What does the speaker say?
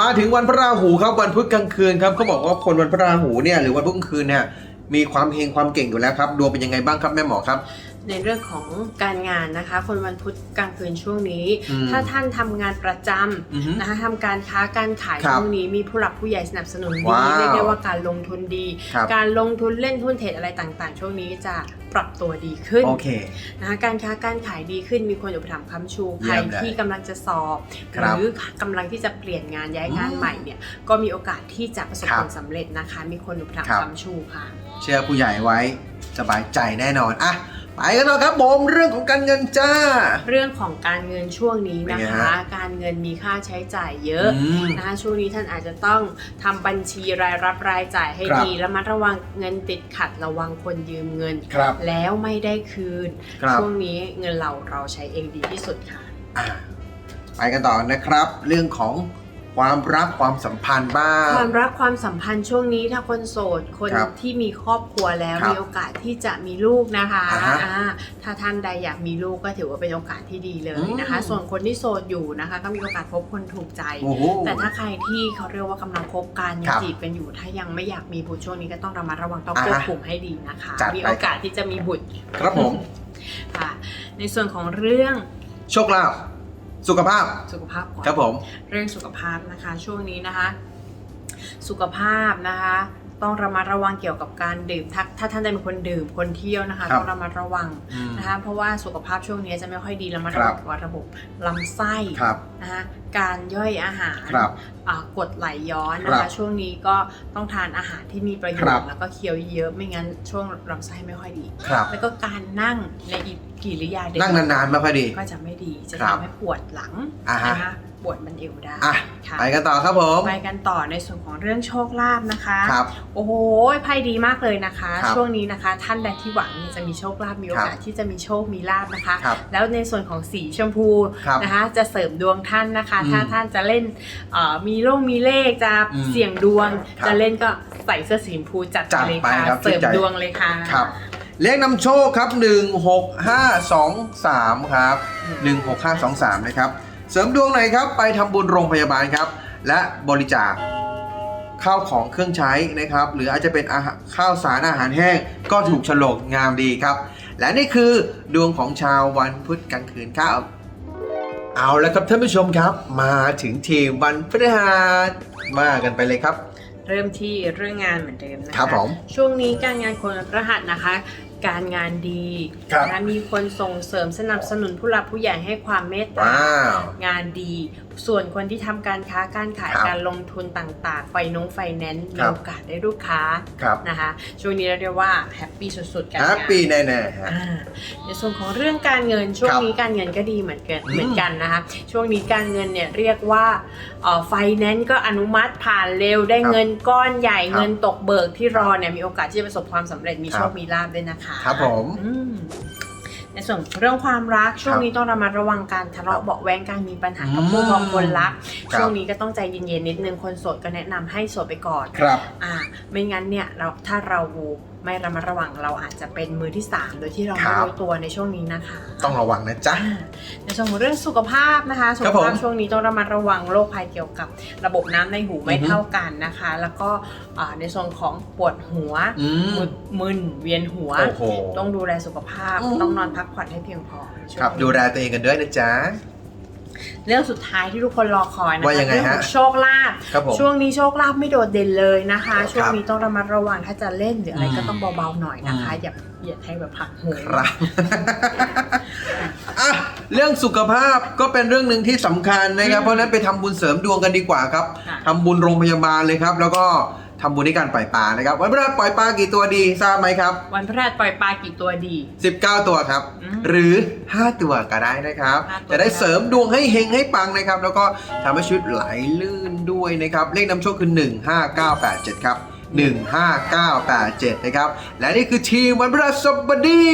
มาถึงวันพระราหูครับวันพุธกลางคืนครับเขาบอกว่าคนวันพระราหูเนี่ยหรือวันพุธกลางคืนเนี่ยมีความเฮงความเก่งอยู่แล้วครับดวงเป็นยังไงบ้างครับแม่หมอครับ ในเรื่องของการงานนะคะ คนวันพุธกลางคืนช่วงนี้ อืมถ้าท่านทำงานประจอือฮึำนะคะทำการค้าการขายครับช่วงนี้มีผู้หลักผู้ใหญ่สนับสนุนดีว้าว เรียกได้ว่าการลงทุนดี ครับการลงทุนเล่นหุ้นเทรดอะไรต่างๆ ช่วงนี้จะปรับตัวดีขึ้นโอเค นะคะการค้าการขายดีขึ้นมีคนอุปถัมภ์ค้ำชูเยี่ใครยมเลยที่กำลังจะสอบคหรับรือกำลังที่จะเปลี่ยนงานย้ายงานอืมใหม่เนี่ยก็มีโอกาสที่จะประสบครับผลสำเร็จนะคะ มีคนอุปถัมภ์ครับ ค้ำชูค่ะ เชื่อผู้ใหญ่ไว้สบายใจแน่นอนอะ ไปกันต่อครับผมเรื่องของการเงินจ้า เรื่องของการเงินช่วงนี้นะเป็นไงคะฮะการเงินมีค่าใช้จ่ายเยอะอืมนะคะช่วงนี้ท่านอาจจะต้องทำบัญชีรายรับรายจ่ายให้ครับดีระมัดระวังเงินติดขัดระวังคนยืมเงินครับแล้วไม่ได้คืนครับช่วงนี้เงินเราเราใช้เองดีที่สุดค่ะอะไปกันต่อนะครับ เรื่องของ ความรักความสัมพันธ์บ้าง ความรักความสัมพันธ์ช่วงนี้ถ้าคนโสด คนครับที่มีครอบครัวแล้วครับมีโอกาสที่จะมีลูกนะคะอ่าฮะอ่าถ้าท่านใดอยากมีลูกก็ถือว่าเป็นโอกาสที่ดีเลยนะคะ อืม ส่วนคนที่โสดอยู่นะคะ ก็มีโอกาสพบคนถูกใจ โอ้โห แต่ถ้าใครที่เขาเรียกว่ากำลังคบกันยังครับจีบกันอยู่ ถ้ายังไม่อยากมีบุตรช่วงนี้ก็ต้องระมัดระวังต้องอ่าฮะควบคุมให้ดีนะคะ จัดไป มีโอกาสที่จะมีบุตรครับผม ค่ะ ในส่วนของเรื่อง โชคลาภ สุขภาพ สุขภาพก่อนครับผม เรื่องสุขภาพนะคะ ช่วงนี้นะคะ สุขภาพนะคะ ต้องระมัดระวังเกี่ยวกับการดื่มถ้าถ้าท่านใดเป็นคนดื่มคนเที่ยวนะคะ ครับต้องระมัดระวังอืมนะคะ เพราะว่าสุขภาพช่วงนี้จะไม่ค่อยดีระมัดครัระวับงเกี่ยวกับระบบลำไส้ครับ นะคะการย่อยอาหารครับ อ่ากรดไหลย้อนนะครัคะบช่วงนี้ก็ต้องทานอาหารที่มีประโยครัชบ น์แล้วก็เคี้ยวเยอะไม่งั้นช่วงลำไส้ไม่ค่อยดี ครับ แล้วก็การนั่งในอีก กิริยาเดิมนั่งนานๆไม่ค่อยดี ก็จะไม่ดีจะครับทำให้ปวดหลังอ่าฮะ นะคะปวดมันเอวได้อะค่ะไปกันต่อครับผมไปกันต่อในส่วนของเรื่องโชคลาภนะคะ ครับ โอ้โหไพ่ดีมากเลยนะคะ ครับช่วงนี้นะคะ ท่านใดที่หวังเนี่ยจะมีโชคลาภมีโอกาสที่จะมีโชคมีลาภนะคะ ครับแล้วในส่วนของสีชมพูครับนะคะ จะเสริมดวงท่านนะคะ อืมถ้าท่านจะเล่นเอ่อมีโล่งมีเลขจะอืมเสี่ยงดวง ครับจะเล่นก็ใส่เสื้อสีชมพูจัดจัดเลยไปค่ะครับเสริมชื่นใจดวงเลยค่ะ ครับ เลขนำโชคครับ 1 6 5 2 3 ครับ 1 6 5 2 3 นะครับ เสริมดวงไหนครับ ไปทำบุญโรงพยาบาลครับ และบริจาคข้าวของเครื่องใช้นะครับ หรืออาจจะเป็นข้าวสารอาหารแห้งก็ถูกฉลกงามดีครับ และนี่คือดวงของชาววันพุธกลางคืนครับ เอาละครับท่านผู้ชมครับ มาถึงทีมวันพฤหัสมากันไปเลยครับ เริ่มที่เรื่องงานเหมือนเดิมนะคะครับผมช่วงนี้การงานคนรหัสนะคะ การงานดีครับนะคะมีคนส่งเสริมสนับสนุนผู้หลักผู้ใหญ่ให้ความเมตตาว้าว งานดี ส่วนคนที่ทำการค้าการขายครับการลงทุนต่างๆไฟนงไฟแนนซ์คมีรับโอกาสได้ลูกค้าครับนะคะช่วงนี้เราเรียกว่าแฮปปี้สุดๆกันแฮปปี้แน่ๆฮะอ่าในส่วนของเรื่องการเงินช่วงครับนี้การเงินก็ดีเหมือนกันอืมเหมือนกันนะคะช่วงนี้การเงินเนี่ยเรียกว่าไฟแนนซ์ก็อนุมัติผ่านเร็วได้ครับเงินก้อนใหญ่ครับเงินตกเบิกที่รอเนี่ยมีโอกาสที่จะประสบความสำเร็จมีครับโชคมีลาภด้วยนะคะครับผมอืม ในส่วนเรื่องความรักช่วงครับนี้ต้องระมัดระวังการทะเลาะเบาะแว้งการมีปัญหากับอืมผู้ครองคนรักครับช่วงนี้ก็ต้องใจเย็นๆนิดนึงคนโสดก็แนะนำให้โสดไปก่อนครับอ่าไม่งั้นเนี่ยเราถ้าเรา ไม่ระมัดระวังเราอาจจะเป็นมือที่สามโดยที่เราคไม่รับรู้ตัวในช่วงนี้นะคะ ต้องระวังนะจ๊ะอ่าในส่วนของเรื่องสุขภาพนะคะ สุครัขบผมภาพช่วงนี้ต้องระมัดระวังโรคภัยเกี่ยวกับ ระบบน้ำในหูไม่อือฮึเท่ากันนะคะ แล้วก็อ่าในส่วนของปวดหัวอืมมึนมึนเวียนหัวโอ้โหต้องดูแลสุขภาพอืมต้องนอนพักผ่อนให้เพียงพอในช่วงครับนี้ดูแลตัวเองกันด้วยนะจ๊ะ เรื่องสุดท้ายที่ทุกคนรอคอยนะคะว่ายังไงเรื่องฮะของโชคลาภครับผมช่วงนี้โชคลาภไม่โดดเด่นเลยนะคะครับช่วงนี้ต้องระมัดระวังถ้าจะเล่นหรืออะไรอืมก็ต้องเบาๆหน่อยนะคะอืมอย่าอย่าให้แบบผักโหมครับ อะเรื่องสุขภาพก็เป็นเรื่องหนึ่งที่สำคัญนะครับอืมเพราะฉะนั้นไปทำบุญเสริมดวงกันดีกว่าครับ ค่ะ ทำบุญโรงพยาบาลเลยครับ แล้วก็ ทำบุญในการปล่อยปลานะครับ วันพฤหัสปล่อยปลากี่ตัวดีทราบไหมครับ วันพฤหัสปล่อยปลากี่ตัวดี 19 ตัวครับ อืมหรือ 5 ตัวก็ได้นะครับ ห้าตัว จะได้เสริมดวงให้เฮงให้ปังนะครับ แล้วก็ทำให้ชีวิตไหลลื่นด้วยนะครับ เลขนำโชคคือ 15987 ครับ 15987 นะครับ และนี่คือทีมวันพฤหัสบดี